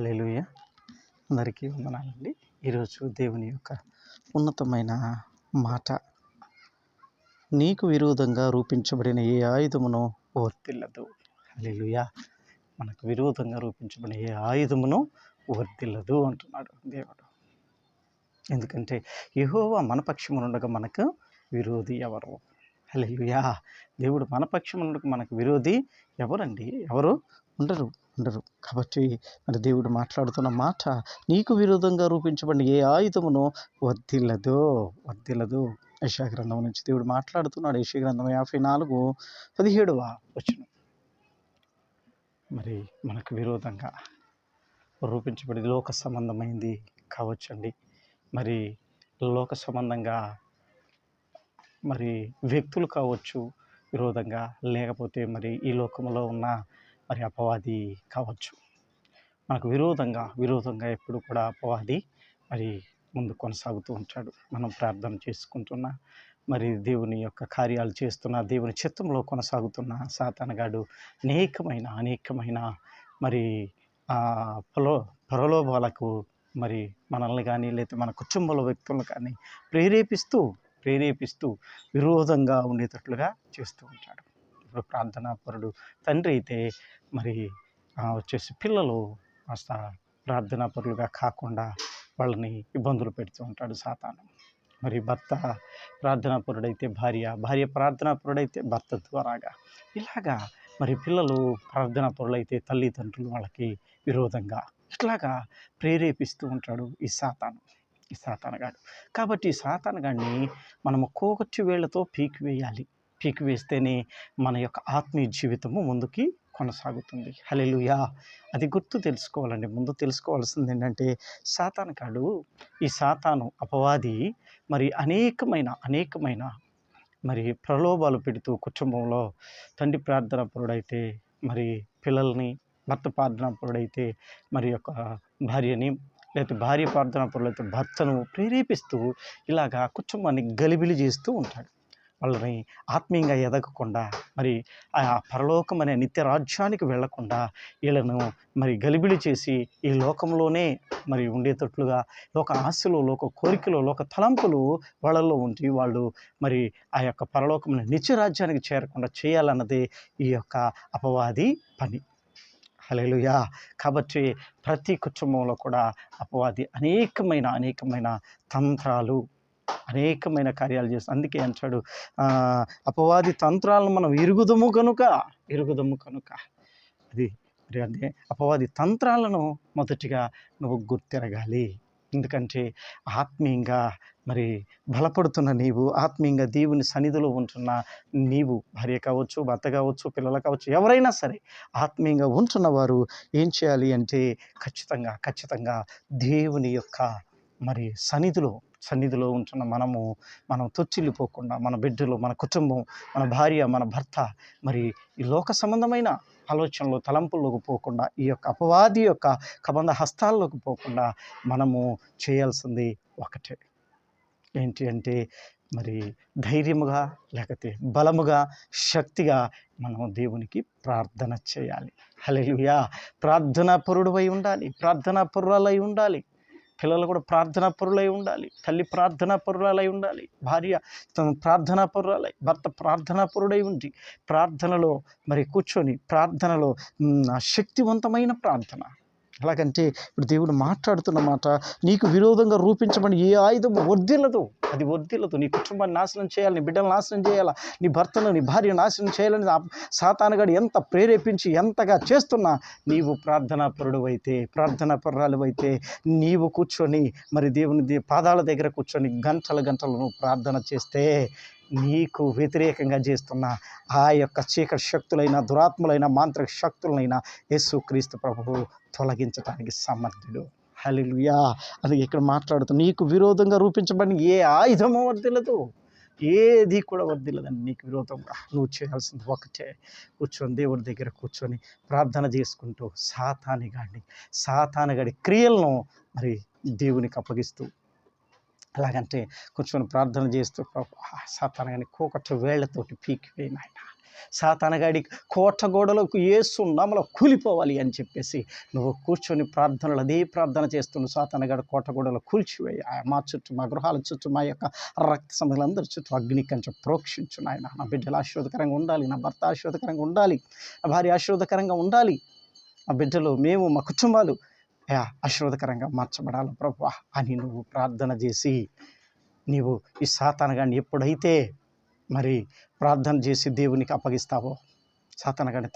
Hallelujah అందరికీ వందనాలండి. ఈరోజు దేవుని యొక్క ఉన్నతమైన మాట. నీకు విరోధంగా రూపించబడిన ఏ ఆయుధమును వర్తిల్లదు. హలేలుయ మనకు విరోధంగా రూపించబడిన ఏ ఆయుధమును వర్తిల్లదు అంటున్నాడు దేవుడు. ఎందుకంటే యహోవా మన పక్షమునుండగా మనకు విరోధి ఎవరు? హలేలుయా దేవుడు మన పక్షమునుండగా మనకు విరోధి ఎవరండి? ఎవరు? ఉండరు ఉండరు. కాబట్టి మరి దేవుడు మాట్లాడుతున్న మాట నీకు విరోధంగా రూపించబడిన ఏ ఆయుధమును వర్ధిల్లదు వర్ధిల్లదు యశా గ్రంథం నుంచి దేవుడు మాట్లాడుతున్నాడు. యశా గ్రంథం యాభై నాలుగు పదిహేడవ వచ్చిన మరి మనకు విరోధంగా రూపించబడి లోక సంబంధమైంది కావచ్చండి. మరి లోక సంబంధంగా మరి వ్యక్తులు కావచ్చు విరోధంగా లేకపోతే మరి ఈ లోకంలో ఉన్న మరి అపవాది కావచ్చు. మనకు విరోధంగా విరోధంగా ఎప్పుడు కూడా అపవాది మరి ముందు కొనసాగుతూ ఉంటాడు. మనం ప్రార్థన చేసుకుంటున్నా మరి దేవుని యొక్క కార్యాలు చేస్తున్న దేవుని చిత్తంలో కొనసాగుతున్న సాతానగాడు అనేకమైన అనేకమైన మరి పొలో ప్రలో ప్రలోభాలకు మరి మనల్ని కానీ లేకపోతే మన కుటుంబంలో వ్యక్తులను కానీ ప్రేరేపిస్తూ ప్రేరేపిస్తూ విరోధంగా ఉండేటట్లుగా చేస్తూ ఉంటాడు. ఇప్పుడు ప్రార్థనాపరుడు తండ్రి అయితే మరి వచ్చేసి పిల్లలు కాస్త ప్రార్థనాపరులుగా కాకుండా వాళ్ళని ఇబ్బందులు పెడుతూ ఉంటాడు సాతాను. మరి భర్త ప్రార్థనాపరుడైతే భార్య భార్య ప్రార్థనాపరుడైతే భర్త ద్వారాగా. ఇలాగా మరి పిల్లలు ప్రార్థనాపరులైతే తల్లిదండ్రులు వాళ్ళకి విరోధంగా ఇట్లాగా ప్రేరేపిస్తూ ఉంటాడు ఈ సాతాను ఈ సాతానగాడు. కాబట్టి ఈ సాతానగాడిని మనము కోకొచ్చి వేళ్ళతో పీకి వేయాలి. పీకి వేస్తేనే మన యొక్క ఆత్మీయ జీవితము ముందుకి కొనసాగుతుంది. హలెలుయా అది గుర్తు తెలుసుకోవాలండి. ముందు తెలుసుకోవాల్సింది ఏంటంటే సాతానగాడు ఈ సాతాను అపవాది మరి అనేకమైన అనేకమైన మరి ప్రలోభాలు పెడుతూ కుటుంబంలో తండ్రి ప్రార్థన పరుడైతే మరి పిల్లల్ని భర్త ప్రార్థన పరుడైతే మరి యొక్క భార్యని లేకపోతే భార్య ప్రార్థన పరులైతే భర్తను ప్రేరేపిస్తూ ఇలాగా కుటుంబాన్ని గలిబిలి చేస్తూ ఉంటాడు. వాళ్ళని ఆత్మీయంగా ఎదగకుండా మరి ఆ పరలోకం అనే నిత్య రాజ్యానికి వెళ్ళకుండా వీళ్ళను మరి గలిబిలి చేసి ఈ లోకంలోనే మరి ఉండేటట్లుగా లోక ఆశలు లోక కోరికలు లోక తలంపులు వాళ్ళల్లో ఉండి వాళ్ళు మరి ఆ యొక్క పరలోకం నిత్య రాజ్యానికి చేరకుండా చేయాలన్నదే ఈ యొక్క అపవాది పని. హల్లెలూయా! కాబట్టి ప్రతి కుటుంబంలో కూడా అపవాది అనేకమైన అనేకమైన తంత్రాలు అనేకమైన కార్యాలు చేస్తాం అందుకే అంటాడు అపవాది తంత్రాలను మనం ఇరుగుదము కనుక ఇరుగుదము కనుక. అది మరి అపవాది తంత్రాలను మొదటిగా నువ్వు గుర్తిరగాలి. ఎందుకంటే ఆత్మీయంగా మరి బలపడుతున్న నీవు ఆత్మీయంగా దేవుని సన్నిధిలో ఉంటున్న నీవు భార్య కావచ్చు భర్త కావచ్చు పిల్లలు కావచ్చు ఎవరైనా సరే ఆత్మీయంగా ఉంటున్న వారు ఏం చేయాలి అంటే ఖచ్చితంగా ఖచ్చితంగా దేవుని యొక్క మరి సన్నిధిలో సన్నిధిలో ఉంటున్న మనము మనం తొచ్చిల్లిపోకుండా మన బిడ్డలు మన కుటుంబం మన భార్య మన భర్త మరి ఈ లోక సంబంధమైన ఆలోచనలు తలంపుల్లోకి పోకుండా ఈ యొక్క అపవాది యొక్క కబంధ హస్తాల్లోకి పోకుండా మనము చేయాల్సింది ఒకటే. ఏంటి అంటే మరి ధైర్యముగా లేకపోతే బలముగా శక్తిగా మనం దేవునికి ప్రార్థన చేయాలి. హల్లెలూయా! ప్రార్థనా పరుడువై ఉండాలి ప్రార్థనా పరురాలై ఉండాలి. పిల్లలు కూడా ప్రార్థనా పరులై ఉండాలి. తల్లి ప్రార్థనా పరురాలై ఉండాలి. భార్య తన ప్రార్థనా పరురాలై భర్త ప్రార్థనా పరుడై ఉండి ప్రార్థనలో మరి కూర్చొని ప్రార్థనలో శక్తివంతమైన ప్రార్థన. ఎలాగంటే ఇప్పుడు దేవుడు మాట్లాడుతున్నమాట నీకు విరోధంగా రూపించబడి ఏ ఆయుధం వర్ధిల్లదు అది వర్ధిల్లదు నీ కుటుంబాన్ని నాశనం చేయాలి నీ బిడ్డలు నాశనం చేయాలా నీ భర్తను నీ భార్య నాశనం చేయాలని సాతానగాడు ఎంత ప్రేరేపించి ఎంతగా చేస్తున్నా నీవు ప్రార్థనా పరుడు అయితే ప్రార్థనా పరురాలు అయితే నీవు కూర్చొని మరి దేవుని పాదాల దగ్గర కూర్చొని గంటలు గంటలను ప్రార్థన చేస్తే నీకు వ్యతిరేకంగా చేస్తున్న ఆ యొక్క చీకటి శక్తులైన దురాత్ములైన మాంత్రిక శక్తులైన యేసుక్రీస్తు ప్రభువు తొలగించడానికి సమర్థుడు. హల్లెలూయా. అది ఇక్కడ మాట్లాడుతూ నీకు విరోధంగా రూపించబడిన ఏ ఆయుధమో వర్దిలదు ఏది కూడా వర్దిల్లదండి నీకు విరోధంగా నువ్వు చేయాల్సింది ఒకటే. కూర్చొని దేవుడి దగ్గర కూర్చొని ప్రార్థన చేసుకుంటూ సాతాని గాడిని సాతానగడి క్రియలను మరి దేవునికి అప్పగిస్తూ ఎలాగంటే కూర్చొని ప్రార్థన చేస్తూ సాతాన కానీ కోకట్టు వేళ్ళతోటి పీకి నాయన. సాతానగాడి కోట గోడలకు ఏసు నామలో కూలిపోవాలి అని చెప్పేసి నువ్వు కూర్చొని ప్రార్థనలు అదే ప్రార్థన చేస్తున్నావు సాతానగాడి కోట గోడలు కూల్చివేయి మా చుట్టూ మా గృహాల చుట్టూ మా యొక్క రక్త సంబంధాలందరి చుట్టూ అగ్ని కంచె ప్రోక్షించు నాయన. నా బిడ్డలు ఆశీర్వదకరంగా ఉండాలి నా భర్త ఆశీర్వదకరంగా ఉండాలి నా భార్య ఆశీర్వదకరంగా ఉండాలి. నా బిడ్డలు మేము మా కుటుంబాలు ఆశీర్వాదకరంగా మార్చబడాలి ప్రభు. అని నువ్వు ప్రార్థన చేసి నీవు ఈ సాతానగాన్ని ఎప్పుడైతే మరి ప్రార్థన చేసి దేవునికి అప్పగిస్తావో సాతానగాన్ని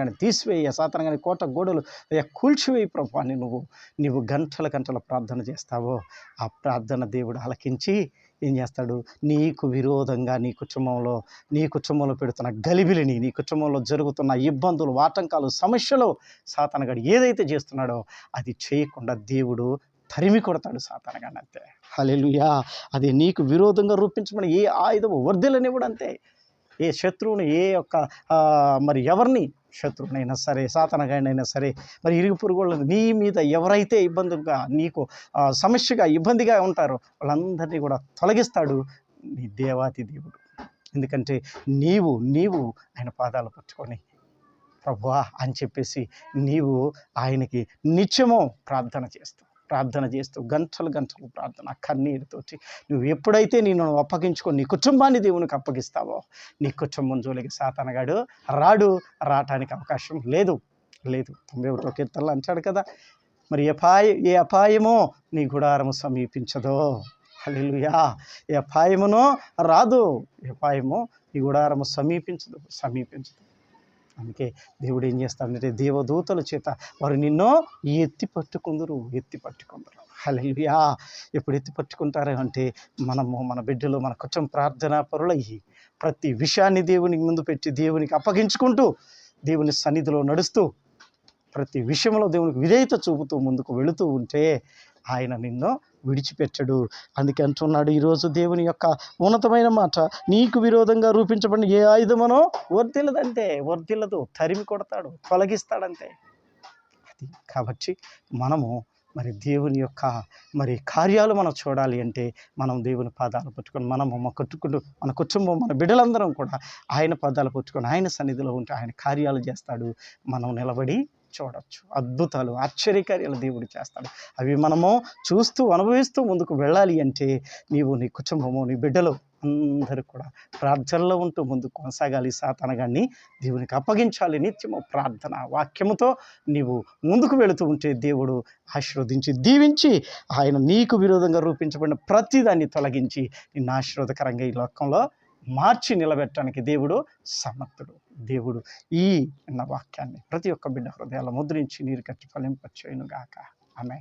కానీ తీసివేయ తీసివేయి కానీ కోట గోడలు అయ్యా కూల్చివేయి ప్రభు అని నువ్వు నువ్వు గంటల గంటల ప్రార్థన చేస్తావో ఆ ప్రార్థన దేవుడు ఆలకించి ఏం చేస్తాడు? నీకు విరోధంగా నీ కుటుంబంలో నీ కుటుంబంలో పెడుతున్న గలిబిలిని నీ కుటుంబంలో జరుగుతున్న ఇబ్బందులు ఆటంకాలు సమస్యలు సాతనగాడు ఏదైతే చేస్తున్నాడో అది చేయకుండా దేవుడు తరిమి కొడతాడు సాతనగాడు అంతే. హల్లెలూయా! అది నీకు విరోధంగా రూపించమని ఏ ఆయుధము వర్ధిల్లనివ్వడు అంతే. ఏ శత్రువుని ఏ యొక్క మరి ఎవరిని శత్రువునైనా సరే సాతనగాడినైనా సరే మరి ఇరుగు పురుగులు నీ మీద ఎవరైతే ఇబ్బందిగా నీకు సమస్యగా ఇబ్బందిగా ఉంటారో వాళ్ళందరినీ కూడా తొలగిస్తాడు నీ దేవాతి దేవుడు. ఎందుకంటే నీవు నీవు ఆయన పాదాలు పట్టుకొని ప్రభువా అని చెప్పేసి నీవు ఆయనకి నిత్యము ప్రార్థన చేస్తావు. ప్రార్థన చేస్తూ గంటలు గంటలు ప్రార్థన కన్నీరుతోటి. నువ్వు ఎప్పుడైతే నేను అప్పగించుకొని నీ కుటుంబాన్ని దేవునికి అప్పగిస్తావో నీ కుటుంబం జోలికి సాతనగాడు రాడు రావటానికి అవకాశం లేదు. లేదు. తొంభై ఒకటో కీర్తనలు అంటాడు కదా మరి అపాయ ఏ అపాయమో నీ గుడారము సమీపించదో? హల్లెలూయా. ఏ అపాయమునో రాదు. ఏ అపాయమో నీ గుడారము సమీపించదు సమీపించదు. అందుకే దేవుడు ఏం చేస్తాడంటే దేవదూతల చేత వారు నిన్నో ఎత్తి పట్టుకుందరు ఎత్తి పట్టుకుందరు. హల్లెలూయా! ఎప్పుడు ఎత్తి పట్టుకుంటారు అంటే మనము మన బిడ్డలు మన కొంచెం ప్రార్థనా పరులయ్యి ప్రతి విషయాన్ని దేవునికి ముందు పెట్టి దేవునికి అప్పగించుకుంటూ దేవుని సన్నిధిలో నడుస్తూ ప్రతి విషయంలో దేవునికి విధేయత చూపుతూ ముందుకు వెళుతూ ఉంటే ఆయన నిన్ను విడిచిపెట్టడు. అందుకే అంటున్నాడు ఈరోజు దేవుని యొక్క ఉన్నతమైన మాట. నీకు విరోధంగా రూపించబడిన ఏ ఆయుధమనో వర్దిల్లదంతే వర్దిల్లదు తరిమి కొడతాడు తొలగిస్తాడంతే అది కాబట్టి మనము మరి దేవుని యొక్క మరి కార్యాలు మనం చూడాలి అంటే మనం దేవుని పాదాలు పట్టుకొని మనము మన కొట్టుకుంటూ మన కుటుంబం మన బిడ్డలందరం కూడా ఆయన పాదాలు పట్టుకొని ఆయన సన్నిధిలో ఉంటే ఆయన కార్యాలు చేస్తాడు. మనం నిలబడి చూడొచ్చు. అద్భుతాలు ఆశ్చర్యకార్యాలు దేవుడు చేస్తాడు. అవి మనము చూస్తూ అనుభవిస్తూ ముందుకు వెళ్ళాలి అంటే నీవు నీ కుటుంబము నీ బిడ్డలు అందరూ కూడా ప్రార్థనలో ఉంటూ ముందుకు కొనసాగాలి. సాతనగాన్ని దేవునికి అప్పగించాలి. నిత్యము ప్రార్థన వాక్యముతో నీవు ముందుకు వెళుతూ ఉంటే దేవుడు ఆశీర్వదించి దీవించి ఆయన నీకు విరోధంగా రూపించబడిన ప్రతిదాన్ని తొలగించి నిన్ను ఆశీర్వదకరంగా ఈ లోకంలో మార్చి నిలబెట్టడానికి దేవుడు సమర్థుడు దేవుడు ఈ అన్న వాక్యాన్ని ప్రతి ఒక్క బిడ్డ హృదయాల ముద్రించి నీరు కట్టి ఫలింపచేయునుగాక ఆమె